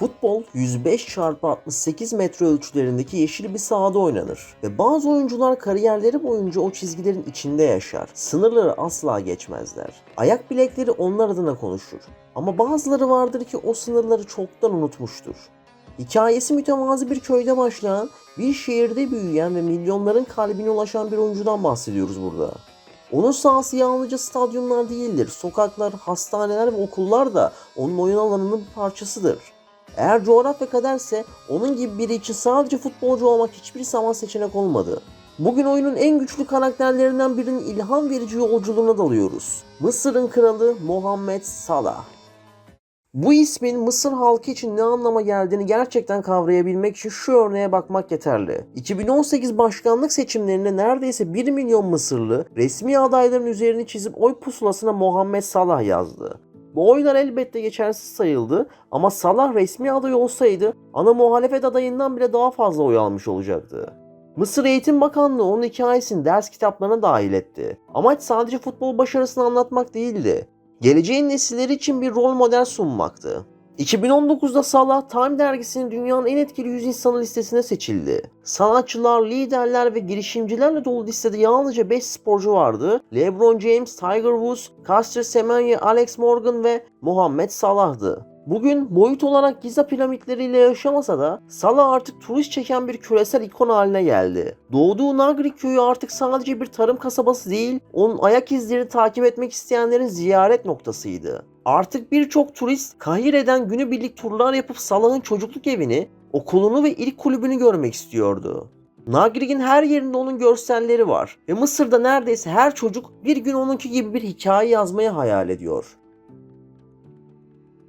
Futbol 105 x 68 metre ölçülerindeki yeşil bir sahada oynanır ve bazı oyuncular kariyerleri boyunca o çizgilerin içinde yaşar. Sınırları asla geçmezler. Ayak bilekleri onlar adına konuşur. Ama bazıları vardır ki o sınırları çoktan unutmuştur. Hikayesi mütevazı bir köyde başlayan, bir şehirde büyüyen ve milyonların kalbine ulaşan bir oyuncudan bahsediyoruz burada. Onun sahası yalnızca stadyumlar değildir. Sokaklar, hastaneler ve okullar da onun oyun alanının bir parçasıdır. Eğer coğrafya kaderse onun gibi biri için sadece futbolcu olmak hiçbir zaman seçenek olmadı. Bugün oyunun en güçlü karakterlerinden birinin ilham verici yolculuğuna dalıyoruz. Mısır'ın kralı Muhammed Salah. Bu ismin Mısır halkı için ne anlama geldiğini gerçekten kavrayabilmek için şu örneğe bakmak yeterli. 2018 başkanlık seçimlerinde neredeyse 1 milyon Mısırlı resmi adayların üzerini çizip oy pusulasına Muhammed Salah yazdı. Bu oylar elbette geçersiz sayıldı ama Salah resmi aday olsaydı ana muhalefet adayından bile daha fazla oy almış olacaktı. Mısır Eğitim Bakanlığı onun hikayesini ders kitaplarına dahil etti. Amaç sadece futbol başarısını anlatmak değildi. Geleceğin nesilleri için bir rol model sunmaktı. 2019'da Salah Time dergisinin dünyanın en etkili 100 insanı listesine seçildi. Sanatçılar, liderler ve girişimcilerle dolu listede yalnızca 5 sporcu vardı. LeBron James, Tiger Woods, Caster Semenya, Alex Morgan ve Muhammed Salah'dı. Bugün boyut olarak Giza piramitleriyle yaşamasa da Salah artık turist çeken bir küresel ikon haline geldi. Doğduğu Nagrik köyü artık sadece bir tarım kasabası değil, onun ayak izlerini takip etmek isteyenlerin ziyaret noktasıydı. Artık birçok turist Kahire'den günübirlik turlar yapıp Salah'ın çocukluk evini, okulunu ve ilk kulübünü görmek istiyordu. Nagrik'in her yerinde onun görselleri var ve Mısır'da neredeyse her çocuk bir gün onunki gibi bir hikaye yazmayı hayal ediyor.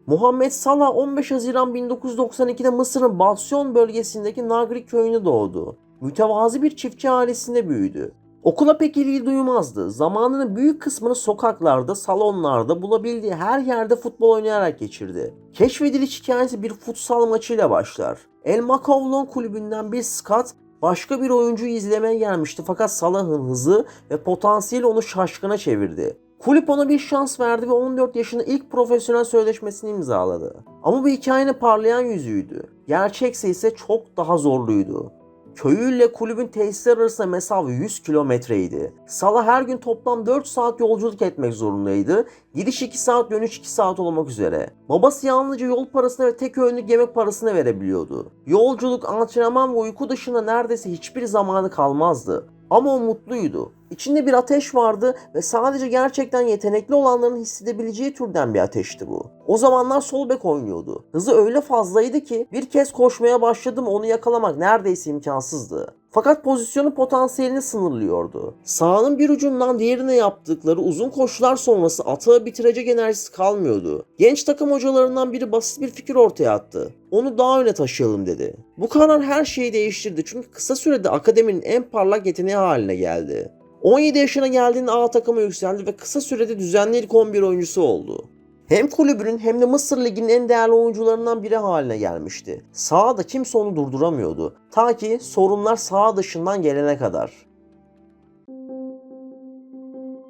Muhammed Salah 15 Haziran 1992'de Mısır'ın Basyon bölgesindeki Nagrik köyünde doğdu. Mütevazı bir çiftçi ailesinde büyüdü. Okula pek ilgi duymazdı. Zamanının büyük kısmını sokaklarda, salonlarda, bulabildiği her yerde futbol oynayarak geçirdi. Keşfediliş hikayesi bir futsal maçıyla başlar. El Makovlon kulübünden bir scout başka bir oyuncuyu izlemeye gelmişti fakat Salah'ın hızı ve potansiyeli onu şaşkına çevirdi. Kulüp ona bir şans verdi ve 14 yaşında ilk profesyonel sözleşmesini imzaladı. Ama bu hikayenin parlayan yüzüydü. Gerçekse ise çok daha zorluydu. Köyüyle kulübün tesisleri arasında mesafe 100 kilometreydi. Salah her gün toplam 4 saat yolculuk etmek zorundaydı. Gidiş 2 saat dönüş 2 saat olmak üzere. Babası yalnızca yol parasını ve tek öğünlük yemek parasını verebiliyordu. Yolculuk, antrenman ve uyku dışında neredeyse hiçbir zamanı kalmazdı. Ama o mutluydu. İçinde bir ateş vardı ve sadece gerçekten yetenekli olanların hissedebileceği türden bir ateşti bu. O zamanlar sol bek oynuyordu. Hızı öyle fazlaydı ki bir kez koşmaya başladım onu yakalamak neredeyse imkansızdı. Fakat pozisyonu potansiyelini sınırlıyordu. Sahanın bir ucundan diğerine yaptıkları uzun koşular sonrası atağı bitirecek enerjisi kalmıyordu. Genç takım hocalarından biri basit bir fikir ortaya attı. Onu daha öne taşıyalım dedi. Bu karar her şeyi değiştirdi çünkü kısa sürede akademinin en parlak yeteneği haline geldi. 17 yaşına geldiğinde A takıma yükseldi ve kısa sürede düzenli ilk 11 oyuncusu oldu. Hem kulübünün hem de Mısır Ligi'nin en değerli oyuncularından biri haline gelmişti. Sahada kimse onu durduramıyordu. Ta ki sorunlar saha dışından gelene kadar.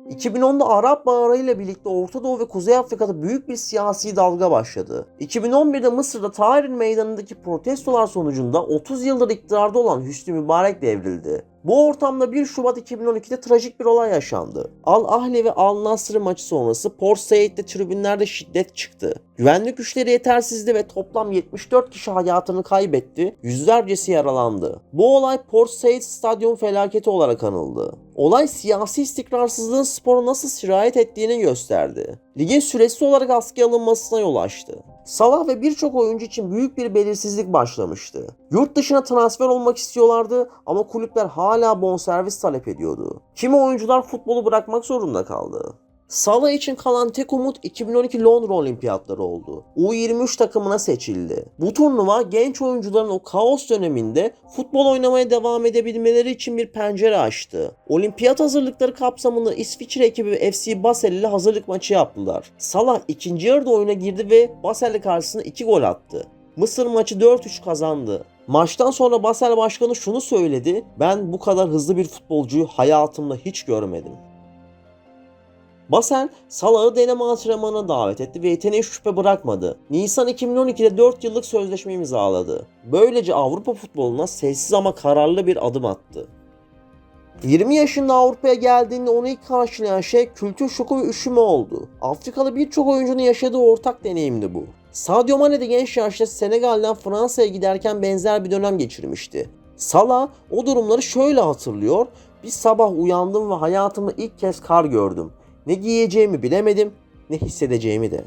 2010'da Arap Baharı ile birlikte Orta Doğu ve Kuzey Afrika'da büyük bir siyasi dalga başladı. 2011'de Mısır'da Tahrir Meydanı'ndaki protestolar sonucunda 30 yıldır iktidarda olan Hüsnü Mübarek devrildi. Bu ortamda 1 Şubat 2012'de trajik bir olay yaşandı. Al Ahli ve Al Nasr maçı sonrası Port Said'de tribünlerde şiddet çıktı. Güvenlik güçleri yetersizdi ve toplam 74 kişi hayatını kaybetti, yüzlercesi yaralandı. Bu olay Port Said Stadyum felaketi olarak anıldı. Olay siyasi istikrarsızlığın spora nasıl sirayet ettiğini gösterdi. Ligin süresiz olarak askıya alınmasına yol açtı. Salah ve birçok oyuncu için büyük bir belirsizlik başlamıştı. Yurt dışına transfer olmak istiyorlardı ama kulüpler hala bonservis talep ediyordu. Kimi oyuncular futbolu bırakmak zorunda kaldı. Salah için kalan tek umut 2012 Londra Olimpiyatları oldu. U23 takımına seçildi. Bu turnuva genç oyuncuların o kaos döneminde futbol oynamaya devam edebilmeleri için bir pencere açtı. Olimpiyat hazırlıkları kapsamında İsviçre ekibi FC Basel ile hazırlık maçı yaptılar. Salah ikinci yarıda oyuna girdi ve Basel'le karşısında 2 gol attı. Mısır maçı 4-3 kazandı. Maçtan sonra Basel başkanı şunu söyledi. Ben bu kadar hızlı bir futbolcuyu hayatımda hiç görmedim. Basel, Salah'ı deneme antrenmanına davet etti ve yeteneği şüphe bırakmadı. Nisan 2012'de 4 yıllık sözleşme imzaladı. Böylece Avrupa futboluna sessiz ama kararlı bir adım attı. 20 yaşında Avrupa'ya geldiğinde onu ilk karşılayan şey kültür şoku ve üşüme oldu. Afrikalı birçok oyuncunun yaşadığı ortak deneyimdi bu. Sadio Mane de genç yaşta Senegal'den Fransa'ya giderken benzer bir dönem geçirmişti. Salah o durumları şöyle hatırlıyor. Bir sabah uyandım ve hayatımda ilk kez kar gördüm. Ne giyeceğimi bilemedim, ne hissedeceğimi de.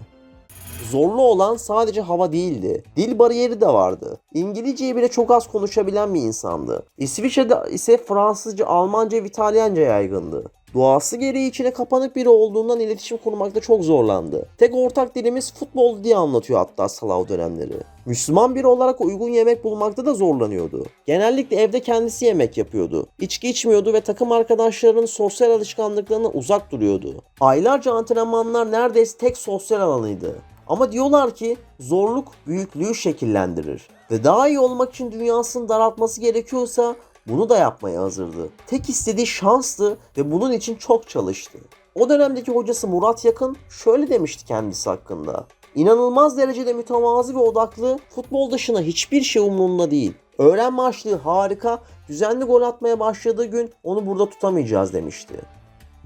Zorlu olan sadece hava değildi. Dil bariyeri de vardı. İngilizceyi bile çok az konuşabilen bir insandı. İsviçre'de ise Fransızca, Almanca ve İtalyanca yaygındı. Doğası gereği içine kapanık biri olduğundan iletişim kurmakta çok zorlandı. Tek ortak dilimiz futbol diye anlatıyor hatta Salah o dönemleri. Müslüman biri olarak uygun yemek bulmakta da zorlanıyordu. Genellikle evde kendisi yemek yapıyordu. İçki içmiyordu ve takım arkadaşlarının sosyal alışkanlıklarına uzak duruyordu. Aylarca antrenmanlar neredeyse tek sosyal alanıydı. Ama diyorlar ki zorluk büyüklüğü şekillendirir. Ve daha iyi olmak için dünyasını daraltması gerekiyorsa bunu da yapmaya hazırdı. Tek istediği şanstı ve bunun için çok çalıştı. O dönemdeki hocası Murat Yakın şöyle demişti kendisi hakkında. İnanılmaz derecede mütevazı ve odaklı, futbol dışına hiçbir şey umurunda değil. Öğrenme açlığı harika, düzenli gol atmaya başladığı gün onu burada tutamayacağız demişti.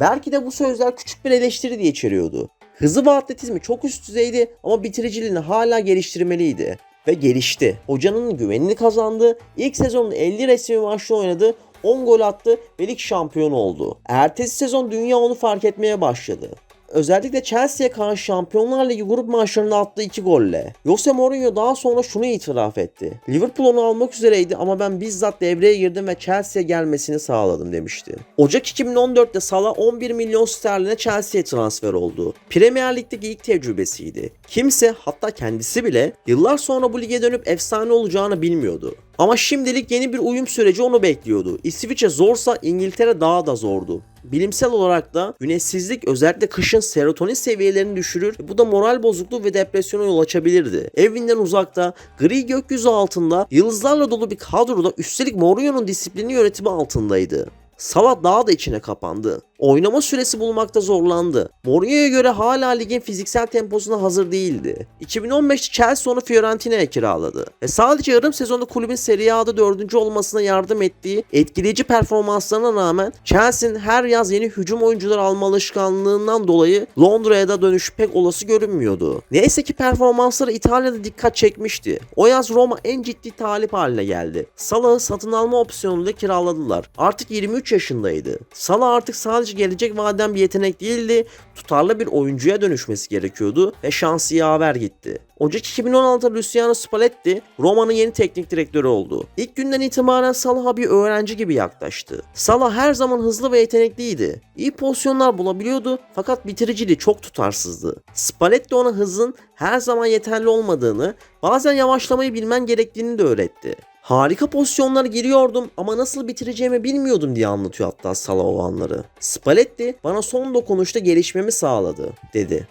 Belki de bu sözler küçük bir eleştiri diye içeriyordu. Hızı ve atletizmi çok üst düzeydi ama bitiriciliğini hala geliştirmeliydi. Ve gelişti. Hocanın güvenini kazandı. İlk sezonun 50 resmi maçta oynadı. 10 gol attı ve lig şampiyonu oldu. Ertesi sezon dünya onu fark etmeye başladı. Özellikle Chelsea'ye karşı Şampiyonlar Ligi grup maçlarında attığı 2 golle. Jose Mourinho daha sonra şunu itiraf etti. Liverpool onu almak üzereydi ama ben bizzat devreye girdim ve Chelsea'ye gelmesini sağladım demişti. Ocak 2014'te Salah 11 milyon sterline Chelsea'ye transfer oldu. Premier Lig'deki ilk tecrübesiydi. Kimse hatta kendisi bile yıllar sonra bu lige dönüp efsane olacağını bilmiyordu. Ama şimdilik yeni bir uyum süreci onu bekliyordu. İsviçre zorsa İngiltere daha da zordu. Bilimsel olarak da güneşsizlik özellikle kışın serotonin seviyelerini düşürür. Bu da moral bozukluğu ve depresyona yol açabilirdi. Evinden uzakta, gri gökyüzü altında, yıldızlarla dolu bir kadroda üstelik Mourinho'nun disiplini yönetimi altındaydı. Salah daha da içine kapandı. Oynama süresi bulmakta zorlandı. Mourinho'ya göre hala ligin fiziksel temposuna hazır değildi. 2015'te Chelsea onu Fiorentina'ya kiraladı. Ve sadece yarım sezonda kulübün Serie A'da dördüncü olmasına yardım ettiği etkileyici performanslarına rağmen Chelsea'nin her yaz yeni hücum oyuncuları alma alışkanlığından dolayı Londra'ya da dönüş pek olası görünmüyordu. Neyse ki performansları İtalya'da dikkat çekmişti. O yaz Roma en ciddi talip haline geldi. Salah'ı satın alma opsiyonuyla kiraladılar. Artık 23 yaşındaydı. Salah artık sadece gelecek vaden bir yetenek değildi, tutarlı bir oyuncuya dönüşmesi gerekiyordu ve şansı yaver gitti. Ocak 2016'da Luciano Spalletti Roma'nın yeni teknik direktörü oldu. İlk günden itibaren Salah'a bir öğrenci gibi yaklaştı. Salah her zaman hızlı ve yetenekliydi. İyi pozisyonlar bulabiliyordu fakat bitiriciliği çok tutarsızdı. Spalletti ona hızın her zaman yeterli olmadığını, bazen yavaşlamayı bilmen gerektiğini de öğretti. Harika pozisyonlara giriyordum ama nasıl bitireceğimi bilmiyordum diye anlatıyor hatta Salah o anları. Spalletti bana son dokunuşta gelişmemi sağladı dedi.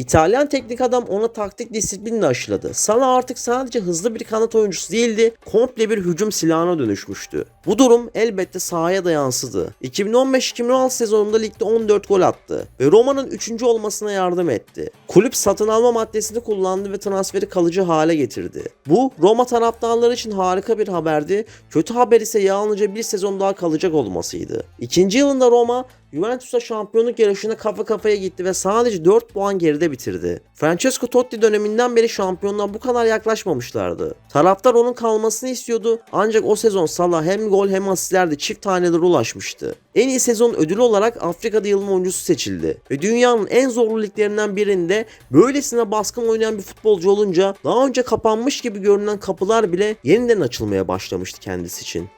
İtalyan teknik adam ona taktik disiplinle aşıladı. Salah artık sadece hızlı bir kanat oyuncusu değildi, komple bir hücum silahına dönüşmüştü. Bu durum elbette sahaya da yansıdı. 2015-2016 sezonunda ligde 14 gol attı ve Roma'nın 3. olmasına yardım etti. Kulüp satın alma maddesini kullandı ve transferi kalıcı hale getirdi. Bu Roma taraftarları için harika bir haberdi. Kötü haber ise yalnızca bir sezon daha kalacak olmasıydı. İkinci yılında Roma Juventus'a şampiyonluk yarışına kafa kafaya gitti ve sadece 4 puan geride bitirdi. Francesco Totti döneminden beri şampiyonluğa bu kadar yaklaşmamışlardı. Taraftar onun kalmasını istiyordu ancak o sezon Salah hem gol hem asistlerde çift tanelere ulaşmıştı. En iyi sezon ödülü olarak Afrika'da yılın oyuncusu seçildi ve dünyanın en zorlu liglerinden birinde böylesine baskın oynayan bir futbolcu olunca daha önce kapanmış gibi görünen kapılar bile yeniden açılmaya başlamıştı kendisi için.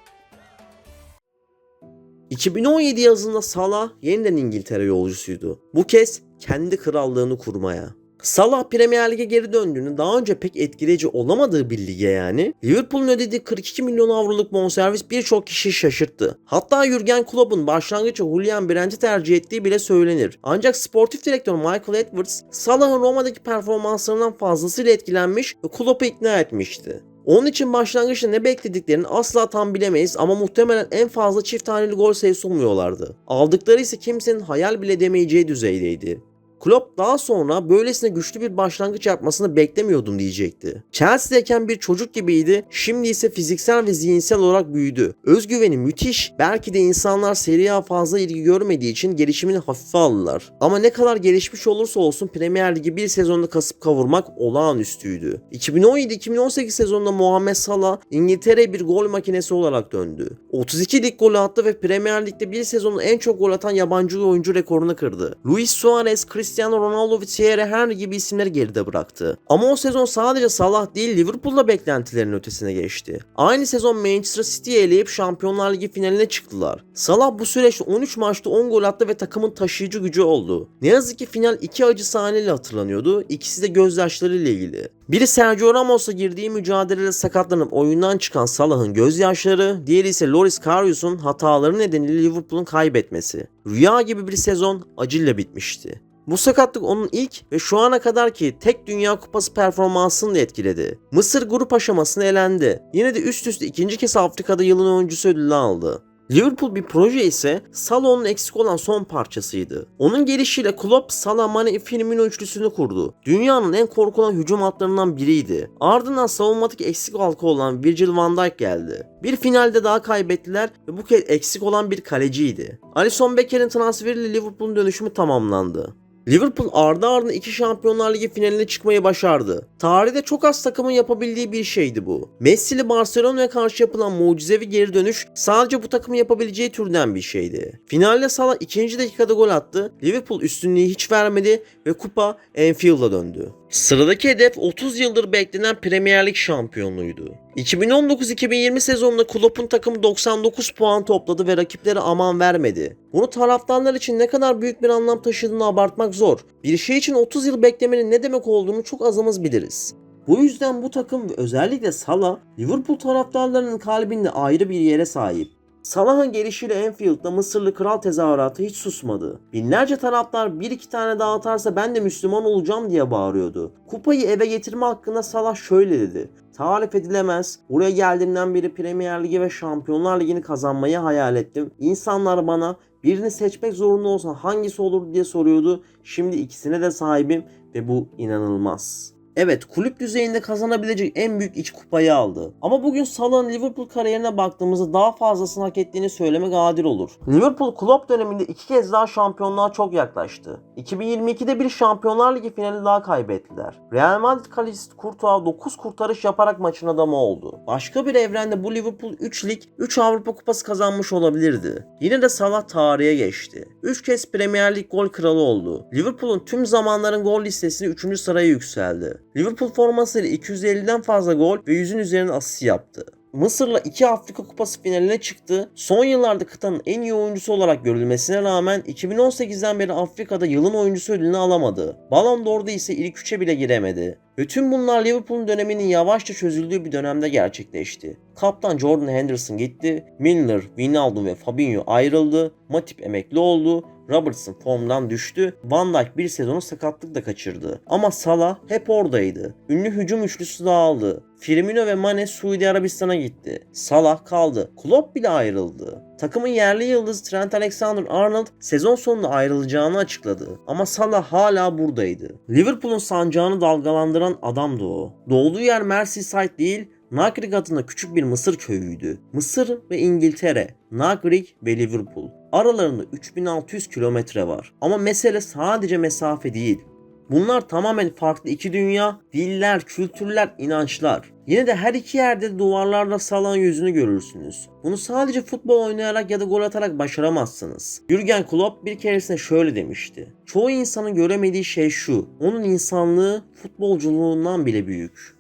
2017 yazında Salah yeniden İngiltere yolcusuydu. Bu kez kendi krallığını kurmaya. Salah Premier Lig'e geri döndüğünü daha önce pek etkileyici olamadığı bir lige yani Liverpool'un ödediği 42 milyon avroluk bonservis birçok kişiyi şaşırttı. Hatta Jurgen Klopp'un başlangıçta Julian Brandt'i tercih ettiği bile söylenir. Ancak sportif direktör Michael Edwards Salah'ın Roma'daki performanslarından fazlasıyla etkilenmiş ve Klopp'u ikna etmişti. Onun için başlangıçta ne beklediklerini asla tam bilemeyiz ama muhtemelen en fazla çift taneli gol sayısı olmuyorlardı. Aldıkları ise kimsenin hayal bile demeyeceği düzeydeydi. Klopp daha sonra böylesine güçlü bir başlangıç yapmasını beklemiyordum diyecekti. Chelsea'deyken bir çocuk gibiydi, şimdi ise fiziksel ve zihinsel olarak büyüdü. Özgüveni müthiş, belki de insanlar Serie A fazla ilgi görmediği için gelişimini hafife aldılar. Ama ne kadar gelişmiş olursa olsun Premier Ligi bir sezonda kasıp kavurmak olağanüstüydü. 2017-2018 sezonunda Muhammed Salah İngiltere'ye bir gol makinesi olarak döndü. 32 lig golü attı ve Premier Lig'de bir sezonda en çok gol atan yabancı oyuncu rekorunu kırdı. Luis Suarez, Cristiano Ronaldo ve Thierry Henry gibi isimleri geride bıraktı. Ama o sezon sadece Salah değil Liverpool'da beklentilerin ötesine geçti. Aynı sezon Manchester City'yi eleyip Şampiyonlar Ligi finaline çıktılar. Salah bu süreçte 13 maçta 10 gol attı ve takımın taşıyıcı gücü oldu. Ne yazık ki final iki acı sahneyle hatırlanıyordu. İkisi de gözyaşları ile ilgili. Biri Sergio Ramos'la girdiği mücadelede sakatlanıp oyundan çıkan Salah'ın gözyaşları, diğeri ise Loris Karius'un hataları nedeniyle Liverpool'un kaybetmesi. Rüya gibi bir sezon acıyla bitmişti. Bu sakatlık onun ilk ve şu ana kadarki tek Dünya Kupası performansını da etkiledi. Mısır grup aşamasını elendi. Yine de üst üste ikinci kez Afrika'da yılın oyuncusu ödülünü aldı. Liverpool bir proje ise Salah'ın eksik olan son parçasıydı. Onun gelişiyle Klopp, Salah, Mane, Firmino üçlüsünü kurdu. Dünyanın en korkulan hücum hatlarından biriydi. Ardından savunmadaki eksik halka olan Virgil van Dijk geldi. Bir finalde daha kaybettiler ve bu kez eksik olan bir kaleciydi. Alisson Becker'in transferiyle Liverpool'un dönüşümü tamamlandı. Liverpool ardı ardına iki Şampiyonlar Ligi finaline çıkmayı başardı. Tarihte çok az takımın yapabildiği bir şeydi bu. Messi'li Barcelona'ya karşı yapılan mucizevi geri dönüş sadece bu takımın yapabileceği türden bir şeydi. Finalde Salah ikinci dakikada gol attı. Liverpool üstünlüğü hiç vermedi ve kupa Anfield'a döndü. Sıradaki hedef 30 yıldır beklenen Premier Lig şampiyonluğuydu. 2019-2020 sezonunda Klopp'un takımı 99 puan topladı ve rakiplere aman vermedi. Bunu taraftarlar için ne kadar büyük bir anlam taşıdığını abartmak zor. Bir şey için 30 yıl beklemenin ne demek olduğunu çok azımız biliriz. Bu yüzden bu takım özellikle Salah, Liverpool taraftarlarının kalbinde ayrı bir yere sahip. Salah'ın gelişiyle Anfield'da Mısırlı kral tezahüratı hiç susmadı. Binlerce taraftar bir iki tane daha atarsa ben de Müslüman olacağım diye bağırıyordu. Kupayı eve getirme hakkında Salah şöyle dedi. Tarif edilemez. Buraya geldiğimden beri Premier Ligi ve Şampiyonlar Ligi'ni kazanmayı hayal ettim. İnsanlar bana birini seçmek zorunda olsa hangisi olur diye soruyordu. Şimdi ikisine de sahibim ve bu inanılmaz. Evet kulüp düzeyinde kazanabilecek en büyük iç kupayı aldı. Ama bugün Salah'ın Liverpool kariyerine baktığımızda daha fazlasını hak ettiğini söylemek adil olur. Liverpool Klopp döneminde iki kez daha şampiyonluğa çok yaklaştı. 2022'de bir Şampiyonlar Ligi finali daha kaybettiler. Real Madrid kalecisi Courtois 9 kurtarış yaparak maçın adamı oldu. Başka bir evrende bu Liverpool 3 lig, 3 Avrupa Kupası kazanmış olabilirdi. Yine de Salah tarihe geçti. 3 kez Premier Lig gol kralı oldu. Liverpool'un tüm zamanların gol listesine 3. sıraya yükseldi. Liverpool formasıyla 250'den fazla gol ve 100'ün üzerine asist yaptı. Mısır'la iki Afrika Kupası finaline çıktı. Son yıllarda kıtanın en iyi oyuncusu olarak görülmesine rağmen 2018'den beri Afrika'da yılın oyuncusu ödülünü alamadı. Ballon d'Or'da ise ilk üçe bile giremedi. Bütün bunlar Liverpool'un döneminin yavaşça çözüldüğü bir dönemde gerçekleşti. Kaptan Jordan Henderson gitti, Milner, Wijnaldum ve Fabinho ayrıldı, Matip emekli oldu, Robertson formdan düştü, Van Dijk bir sezonu sakatlıkla kaçırdı. Ama Salah hep oradaydı. Ünlü hücum üçlüsü dağıldı. Firmino ve Mane Suudi Arabistan'a gitti. Salah kaldı. Klopp bile ayrıldı. Takımın yerli yıldızı Trent Alexander-Arnold sezon sonunda ayrılacağını açıkladı. Ama Salah hala buradaydı. Liverpool'un sancağını dalgalandıran adamdı o. Doğduğu yer Merseyside değil, Nagrik adında küçük bir Mısır köyüydü. Mısır ve İngiltere, Nagrik ve Liverpool. Aralarında 3600 kilometre var. Ama mesele sadece mesafe değil. Bunlar tamamen farklı iki dünya, diller, kültürler, inançlar. Yine de her iki yerde duvarlarla salan yüzünü görürsünüz. Bunu sadece futbol oynayarak ya da gol atarak başaramazsınız. Jürgen Klopp bir keresinde şöyle demişti. Çoğu insanın göremediği şey şu. Onun insanlığı futbolculuğundan bile büyük.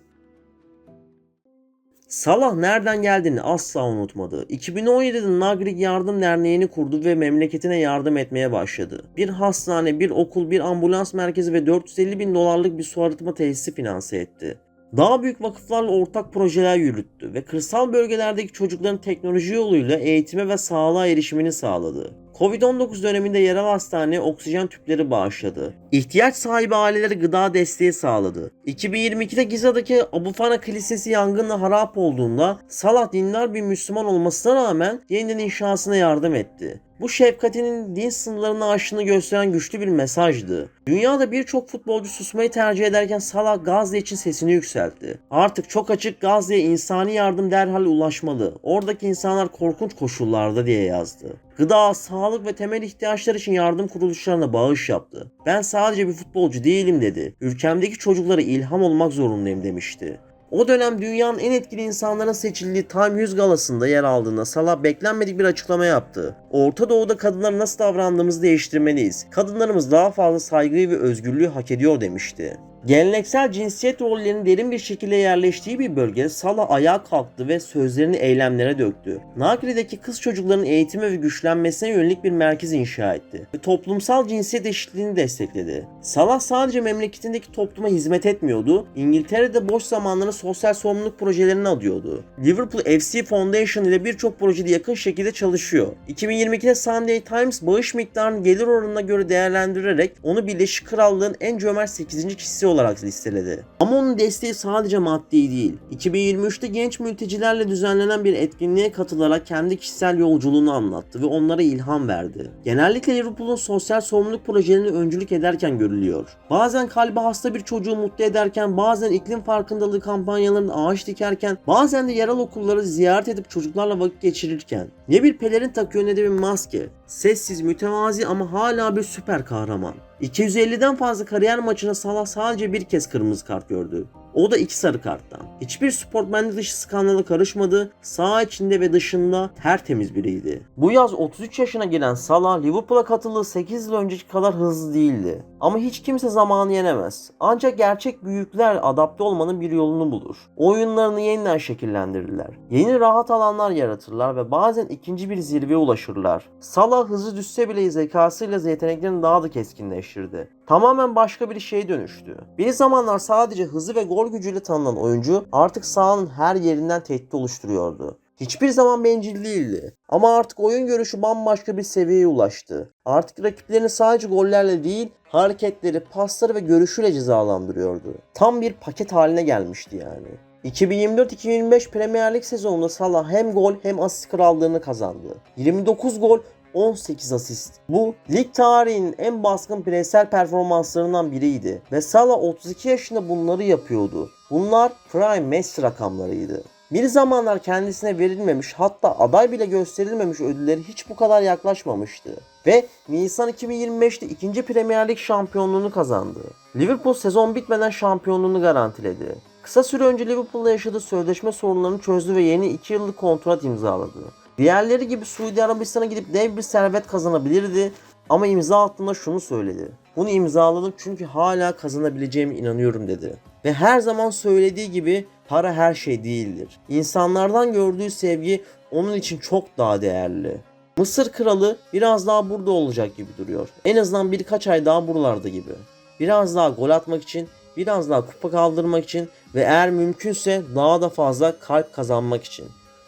Salah nereden geldiğini asla unutmadı. 2017'de Nagrik Yardım Derneği'ni kurdu ve memleketine yardım etmeye başladı. Bir hastane, bir okul, bir ambulans merkezi ve 450 bin dolarlık bir su arıtma tesisi finanse etti. Daha büyük vakıflarla ortak projeler yürüttü ve kırsal bölgelerdeki çocukların teknoloji yoluyla eğitime ve sağlığa erişimini sağladı. Covid-19 döneminde yerel hastaneye oksijen tüpleri bağışladı. İhtiyaç sahibi ailelere gıda desteği sağladı. 2022'de Giza'daki Abufana Kilisesi yangınla harap olduğunda Salah dindar bir Müslüman olmasına rağmen yeniden inşasına yardım etti. Bu şefkatinin din sınırlarını aştığını gösteren güçlü bir mesajdı. Dünyada birçok futbolcu susmayı tercih ederken Salah Gazze için sesini yükseltti. Artık çok açık Gazze'ye insani yardım derhal ulaşmalı. Oradaki insanlar korkunç koşullarda diye yazdı. Gıda, sağlık ve temel ihtiyaçlar için yardım kuruluşlarına bağış yaptı. Ben sadece bir futbolcu değilim dedi. Ülkemdeki çocuklara ilham olmak zorundayım demişti. O dönem dünyanın en etkili insanların seçildiği Time 100 galasında yer aldığında Salah beklenmedik bir açıklama yaptı. Orta Doğu'da kadınlara nasıl davrandığımızı değiştirmeliyiz. Kadınlarımız daha fazla saygıyı ve özgürlüğü hak ediyor demişti. Geleneksel cinsiyet rollerinin derin bir şekilde yerleştiği bir bölgede Salah ayağa kalktı ve sözlerini eylemlere döktü. Nagri'deki kız çocukların eğitime ve güçlenmesine yönelik bir merkez inşa etti ve toplumsal cinsiyet eşitliğini destekledi. Salah sadece memleketindeki topluma hizmet etmiyordu, İngiltere'de boş zamanlarını sosyal sorumluluk projelerine adıyordu. Liverpool FC Foundation ile birçok projede yakın şekilde çalışıyor. 2022'de Sunday Times bağış miktarını gelir oranına göre değerlendirerek onu Birleşik Krallığın en cömert 8. kişisi olarak listeledi. Ama onun desteği sadece maddi değil. 2023'te genç mültecilerle düzenlenen bir etkinliğe katılarak kendi kişisel yolculuğunu anlattı ve onlara ilham verdi. Genellikle Liverpool'un sosyal sorumluluk projelerini öncülük ederken görülüyor. Bazen kalbi hasta bir çocuğu mutlu ederken, bazen iklim farkındalığı kampanyalarında ağaç dikerken, bazen de yerel okulları ziyaret edip çocuklarla vakit geçirirken. Ne bir pelerin takıyor ne de bir maske. Sessiz, mütevazi ama hala bir süper kahraman. 250'den fazla kariyer maçına Salah sadece bir kez kırmızı kart gördü. O da iki sarı karttan. Hiçbir sportmenlik dışı skandala karışmadı. Sağ içinde ve dışında tertemiz biriydi. Bu yaz 33 yaşına gelen Salah Liverpool'a katıldığı 8 yıl önceki kadar hızlı değildi. Ama hiç kimse zamanı yenemez. Ancak gerçek büyükler adapte olmanın bir yolunu bulur. Oyunlarını yeniden şekillendirirler. Yeni rahat alanlar yaratırlar ve bazen ikinci bir zirveye ulaşırlar. Salah hızı düşse bile zekasıyla yeteneklerini daha da keskinleştirdi. Tamamen başka bir şeye dönüştü. Bir zamanlar sadece hızı ve gol gücüyle tanınan oyuncu artık sahanın her yerinden tehdit oluşturuyordu. Hiçbir zaman bencil değildi. Ama artık oyun görüşü bambaşka bir seviyeye ulaştı. Artık rakiplerini sadece gollerle değil, hareketleri, pasları ve görüşüyle cezalandırıyordu. Tam bir paket haline gelmişti yani. 2024-2025 Premier Lig sezonunda Salah hem gol hem asist krallığını kazandı. 29 gol 18 asist. Bu lig tarihinin en baskın bireysel performanslarından biriydi ve Salah 32 yaşında bunları yapıyordu. Bunlar prime Messi rakamlarıydı. Bir zamanlar kendisine verilmemiş hatta aday bile gösterilmemiş ödülleri hiç bu kadar yaklaşmamıştı. Ve Nisan 2025'te ikinci Premier Lig şampiyonluğunu kazandı. Liverpool sezon bitmeden şampiyonluğunu garantiledi. Kısa süre önce Liverpool'la yaşadığı sözleşme sorunlarını çözdü ve yeni 2 yıllık kontrat imzaladı. Diğerleri gibi Suudi Arabistan'a gidip dev bir servet kazanabilirdi ama imza attığında şunu söyledi. Bunu imzaladım çünkü hala kazanabileceğime inanıyorum dedi. Ve her zaman söylediği gibi para her şey değildir. İnsanlardan gördüğü sevgi onun için çok daha değerli. Mısır kralı biraz daha burada olacak gibi duruyor. En azından birkaç ay daha buralarda gibi. Biraz daha gol atmak için, biraz daha kupa kaldırmak için ve eğer mümkünse daha da fazla kalp kazanmak için.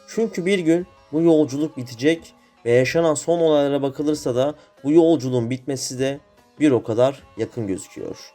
Çünkü bir gün bu yolculuk bitecek ve yaşanan son olaylara bakılırsa da bu yolculuğun bitmesi de bir o kadar yakın gözüküyor.